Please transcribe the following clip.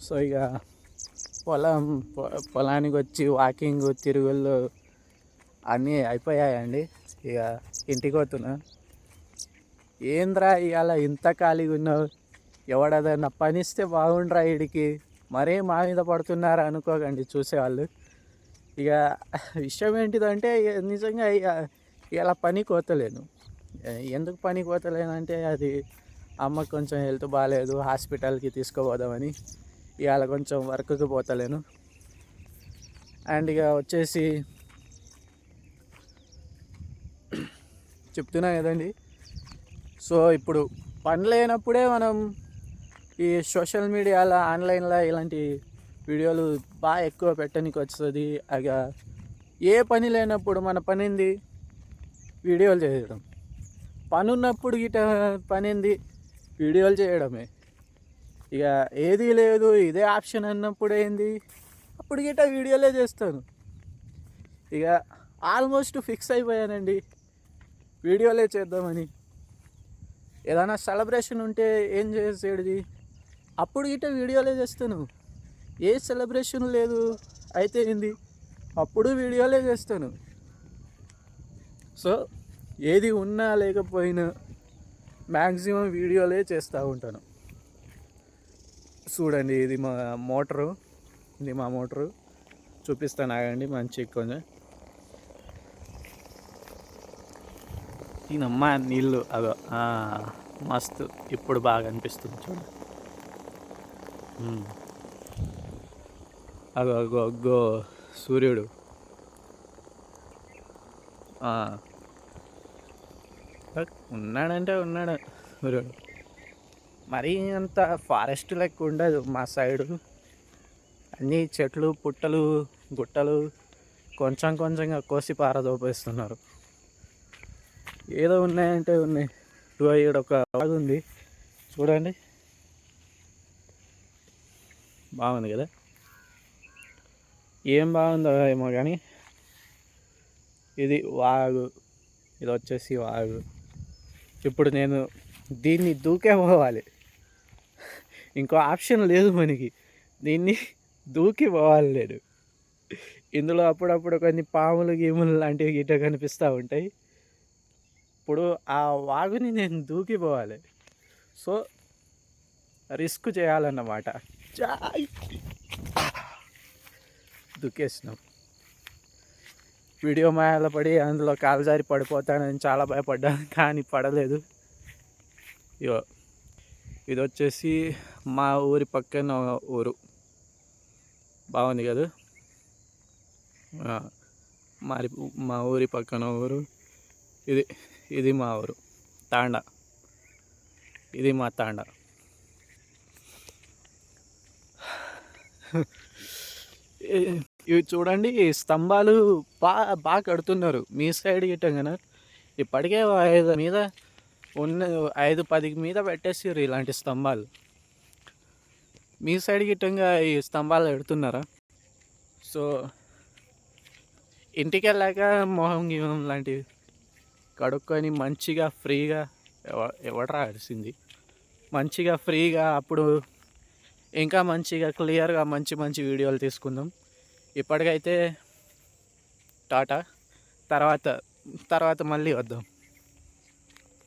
So ఇక పొలం పొ- పొలానికి వచ్చి వాకింగ్ తిరుగుళ్ళు అన్నీ అయిపోయాయండి. ఇక ఇంటికి పోతున్నా. ఏంద్రా ఇవాళ ఇంత ఖాళీగా ఉన్నావు? ఎవడదన్నా పనిస్తే బాగుండ్రా వీడికి మరే మా మీద పడుతున్నారా అనుకోకండి చూసేవాళ్ళు. ఇక విషయం ఏంటిదంటే ఇక నిజంగా ఇక ఇలా పని కోతలేను ఎందుకు పని కోతలేనంటే అది అమ్మకు కొంచెం హెల్త్ బాగాలేదు హాస్పిటల్కి తీసుకుపోదామని. ఇవాళ కొంచెం వర్క్కి పోతలేను అండ్ ఇక వచ్చేసి చెప్తున్నా కదండి. సో ఇప్పుడు పని లేనప్పుడే మనం ఈ సోషల్ మీడియాలో ఆన్లైన్లో ఇలాంటి వీడియోలు బాగా ఎక్కువ పెట్టడానికి వస్తుంది. అగ ఏ పని లేనప్పుడు మన పనింది వీడియోలు చేయడం. పని ఉన్నప్పుడు గిట పనింది వీడియోలు చేయడమే. ఇక ఏది లేదు ఇదే ఆప్షన్ అన్నప్పుడు ఏంది? అప్పుడు గిట్ట వీడియోలే చేస్తాను. ఇక ఆల్మోస్ట్ ఫిక్స్ అయిపోయానండి. వీడియోలే చేద్దామని. ఏదైనా సెలబ్రేషన్ ఉంటే ఏం చేసేది అప్పుడు గిట్ట వీడియోలే చేస్తాను. ఏ సెలబ్రేషన్ లేదు అయితే ఏంది? అప్పుడు వీడియోలే చేస్తాను. సో ఏది ఉన్నా లేకపోయినా మ్యాక్సిమం వీడియోలే చేస్తూ ఉంటాను. చూడండి ఇది మా మోటరు. ఇది మా మోటరు. చూపిస్తాను ఆగండి మంచి కొంచెం ఈయనమ్మ నీళ్ళు అగో మస్తు. ఇప్పుడు బాగా అనిపిస్తుంది చూడు. అగో అగో అగ్గో సూర్యుడు. ఉన్నాడంటే ఉన్నాడు సూర్యుడు. మరీ అంత ఫారెస్ట్ లెక్క ఉండదు మా సైడు. అన్నీ చెట్లు పుట్టలు గుట్టలు కొంచెం కొంచెంగా కోసి పారదోపేస్తున్నారు. ఏదో ఉన్నాయంటే ఉన్నాయి. ఇదిగో ఇక్కడ ఒక వాగు ఉంది. చూడండి. బాగుంది కదా? ఏం బాగుందో ఏమో కానీ ఇది వాగు. ఇది వచ్చేసి వాగు. ఇప్పుడు నేను దీన్ని దూకే పోవాలి. ఇంకో ఆప్షన్ లేదు మనకి. దీన్ని దూకి పోవాలి లేడు ఇందులో అప్పుడప్పుడు కొన్ని పాములు గీములు లాంటివి గిట్ట కనిపిస్తూ ఉంటాయి. ఇప్పుడు ఆ వాగుని నేను దూకిపోవాలి సో రిస్క్ చేయాలన్నమాట. చాయ్. వీడియో మాయాల పడి అందులో కాలుజారి పడిపోతానని చాలా భయపడ్డాను కానీ పడలేదు. ఇగో. ఇది వచ్చేసి మా ఊరి పక్కన ఊరు. బాగుంది కదా? మరి మా ఊరి పక్కన ఊరు. ఇది ఇది మా ఊరు. తాండా. ఇది మా తాండా. ఇవి చూడండి స్తంభాలు బాగా బాగా కడుతున్నారు. మీ సైడ్ గిట్టం కదా ఇప్పటికే మీద ఉన్న ఐదు పది మీద పెట్టేసారు ఇలాంటి స్తంభాలు. మీ సైడ్ గిట్టంగా ఈ స్తంభాలు పెడుతున్నారా? సో ఇంటికి వెళ్ళాక మొహం గిహం లాంటివి కడుక్కొని మంచిగా ఫ్రీగా ఎవ- ఎవడరా అరిసింది? మంచిగా ఫ్రీగా అప్పుడు ఇంకా మంచిగా క్లియర్గా మంచి మంచి వీడియోలు తీసుకుందాం. ఇప్పటికైతే టాటా. తర్వాత తర్వాత మళ్ళీ వద్దాం.